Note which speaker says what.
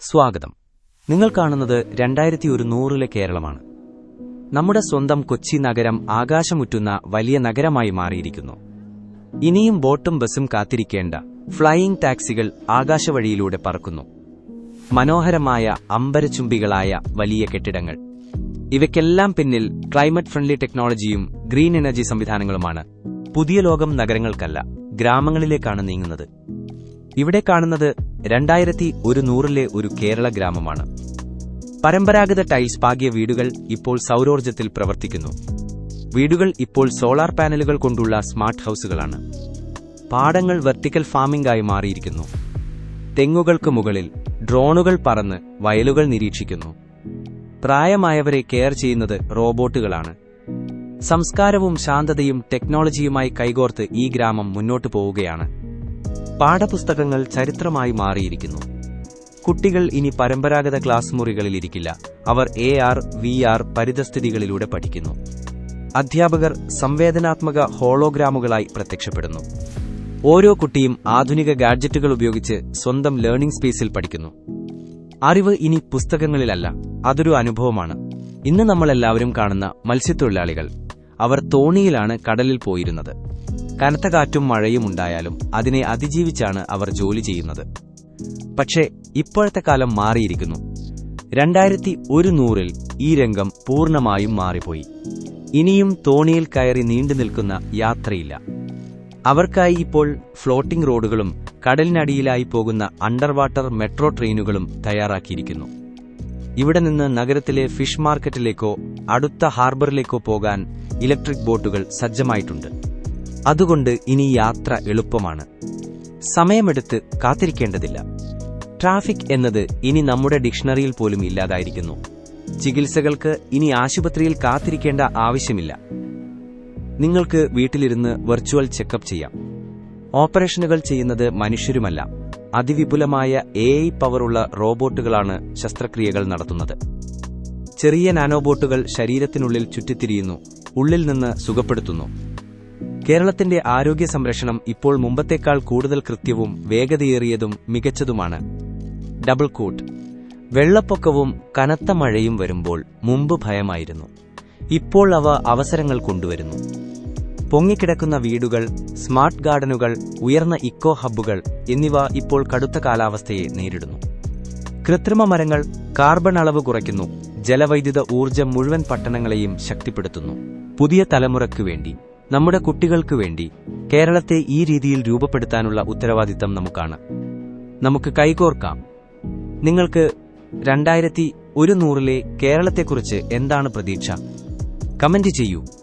Speaker 1: സ്വാഗതം. നിങ്ങൾ കാണുന്നത് രണ്ടായിരത്തി ഒരുന്നൂറിലെ കേരളമാണ്. നമ്മുടെ സ്വന്തം കൊച്ചി നഗരം ആകാശമുറ്റുന്ന വലിയ നഗരമായി മാറിയിരിക്കുന്നു. ഇനിയും ബോട്ടും ബസ്സും കാത്തിരിക്കേണ്ട ഫ്ലൈയിംഗ് ടാക്സികൾ ആകാശവഴിയിലൂടെ പറക്കുന്നു. മനോഹരമായ അമ്പരചുംബികളായ വലിയ കെട്ടിടങ്ങൾ. ഇവയ്ക്കെല്ലാം പിന്നിൽ ക്ലൈമറ്റ് ഫ്രണ്ട്ലി ടെക്നോളജിയും ഗ്രീൻ എനർജി സംവിധാനങ്ങളുമാണ്. പുതിയ ലോകം നഗരങ്ങൾക്കല്ല ഗ്രാമങ്ങളിലേക്കാണ് നീങ്ങുന്നത്. ഇവിടെ കാണുന്നത് രണ്ടായിരത്തി ഒരു നൂറിലെ ഒരു കേരള ഗ്രാമമാണ്. പരമ്പരാഗത ടൈൽസ് പാകിയ വീടുകൾ ഇപ്പോൾ സൗരോർജത്തിൽ പ്രവർത്തിക്കുന്നു. വീടുകൾ ഇപ്പോൾ സോളാർ പാനലുകൾ കൊണ്ടുള്ള സ്മാർട്ട് ഹൌസുകളാണ്. പാടങ്ങൾ വെർട്ടിക്കൽ ഫാമിംഗായി മാറിയിരിക്കുന്നു. തെങ്ങുകൾക്ക് മുകളിൽ ഡ്രോണുകൾ പറന്ന് വയലുകൾ നിരീക്ഷിക്കുന്നു. പ്രായമായവരെ കെയർ ചെയ്യുന്നത് റോബോട്ടുകളാണ്. സംസ്കാരവും ശാന്തതയും ടെക്നോളജിയുമായി കൈകോർത്ത് ഈ ഗ്രാമം മുന്നോട്ടു പോവുകയാണ്. പാഠപുസ്തകങ്ങൾ ചരിത്രമായി മാറിയിരിക്കുന്നു. കുട്ടികൾ ഇനി പരമ്പരാഗത ക്ലാസ് മുറികളിലിരിക്കില്ല അവർ എ ആർ വി ആർ പരിതസ്ഥിതികളിലൂടെ പഠിക്കുന്നു. അധ്യാപകർ സംവേദനാത്മക ഹോളോഗ്രാമുകളായി പ്രത്യക്ഷപ്പെടുന്നു. ഓരോ കുട്ടിയും ആധുനിക ഗാഡ്ജറ്റുകൾ ഉപയോഗിച്ച് സ്വന്തം ലേണിംഗ് സ്പേസിൽ പഠിക്കുന്നു. അറിവ് ഇനി പുസ്തകങ്ങളിലല്ല അതൊരു അനുഭവമാണ്. ഇന്ന് നമ്മളെല്ലാവരും കാണുന്ന മത്സ്യത്തൊഴിലാളികൾ. അവർ തോണിയിലാണ് കടലിൽ പോയിരുന്നത്. കനത്ത കാറ്റും മഴയും ഉണ്ടായാലും അതിനെ അതിജീവിച്ചാണ് അവർ ജോലി ചെയ്യുന്നത്. പക്ഷേ ഇപ്പോഴത്തെ കാലം മാറിയിരിക്കുന്നു. രണ്ടായിരത്തി നൂറിൽ ഈ രംഗം പൂർണമായും മാറിപ്പോയി. ഇനിയും തോണിയിൽ കയറി നീണ്ടു നിൽക്കുന്ന യാത്രയില്ല. അവർക്കായി ഇപ്പോൾ ഫ്ലോട്ടിംഗ് റോഡുകളും കടലിനടിയിലായി പോകുന്ന അണ്ടർവാട്ടർ മെട്രോ ട്രെയിനുകളും തയ്യാറാക്കിയിരിക്കുന്നു. ഇവിടെ നിന്ന് നഗരത്തിലെ ഫിഷ് മാർക്കറ്റിലേക്കോ അടുത്ത ഹാർബറിലേക്കോ പോകാൻ ഇലക്ട്രിക് ബോട്ടുകൾ സജ്ജമായിട്ടുണ്ട്. അതുകൊണ്ട് ഇനി യാത്ര എളുപ്പമാണ്. സമയമെടുത്ത് കാത്തിരിക്കേണ്ടതില്ല. ട്രാഫിക് എന്നത് ഇനി നമ്മുടെ ഡിക്ഷണറിയിൽ പോലും ഇല്ലാതായിരിക്കുന്നു. ചികിത്സകൾക്ക് ഇനി ആശുപത്രിയിൽ കാത്തിരിക്കേണ്ട ആവശ്യമില്ല. നിങ്ങൾക്ക് വീട്ടിലിരുന്ന് വെർച്വൽ ചെക്കപ്പ് ചെയ്യാം. ഓപ്പറേഷനുകൾ ചെയ്യുന്നത് മനുഷ്യരുമല്ല. അതിവിപുലമായ എ ഐ പവറുള്ള റോബോട്ടുകളാണ് ശസ്ത്രക്രിയകൾ നടത്തുന്നത്. ചെറിയ നാനോബോട്ടുകൾ ശരീരത്തിനുള്ളിൽ ചുറ്റിത്തിരിയുന്നു ഉള്ളിൽ നിന്ന് സുഖപ്പെടുത്തുന്നു. കേരളത്തിന്റെ ആരോഗ്യ സംരക്ഷണം ഇപ്പോൾ മുമ്പത്തേക്കാൾ കൂടുതൽ കൃത്യവും വേഗതയേറിയതും മികച്ചതുമാണ്. Double coat. വെള്ളപ്പൊക്കവും കനത്ത മഴയും വരുമ്പോൾ മുമ്പ് ഭയമായിരുന്നു. ഇപ്പോൾ അവ അവസരങ്ങൾ കൊണ്ടുവരുന്നു. പൊങ്ങിക്കിടക്കുന്ന വീടുകൾ സ്മാർട്ട് ഗാർഡനുകൾ ഉയർന്ന ഇക്കോ ഹബ്ബുകൾ എന്നിവ ഇപ്പോൾ കടുത്ത കാലാവസ്ഥയെ നേരിടുന്നു. കൃത്രിമ മരങ്ങൾ കാർബൺ അളവ് കുറയ്ക്കുന്നു ജലവൈദ്യുത ഊർജം മുഴുവൻ പട്ടണങ്ങളെയും ശക്തിപ്പെടുത്തുന്നു. പുതിയ തലമുറയ്ക്കു വേണ്ടി. നമ്മുടെ കുട്ടികൾക്ക് വേണ്ടി കേരളത്തെ ഈ രീതിയിൽ രൂപപ്പെടുത്താനുള്ള ഉത്തരവാദിത്തം നമുക്കാണ്. നമുക്ക് കൈകോർക്കാം. നിങ്ങൾക്ക് രണ്ടായിരത്തി ഒരു നൂറിലെ കേരളത്തെക്കുറിച്ച് എന്താണ് പ്രതീക്ഷ? കമന്റ് ചെയ്യൂ.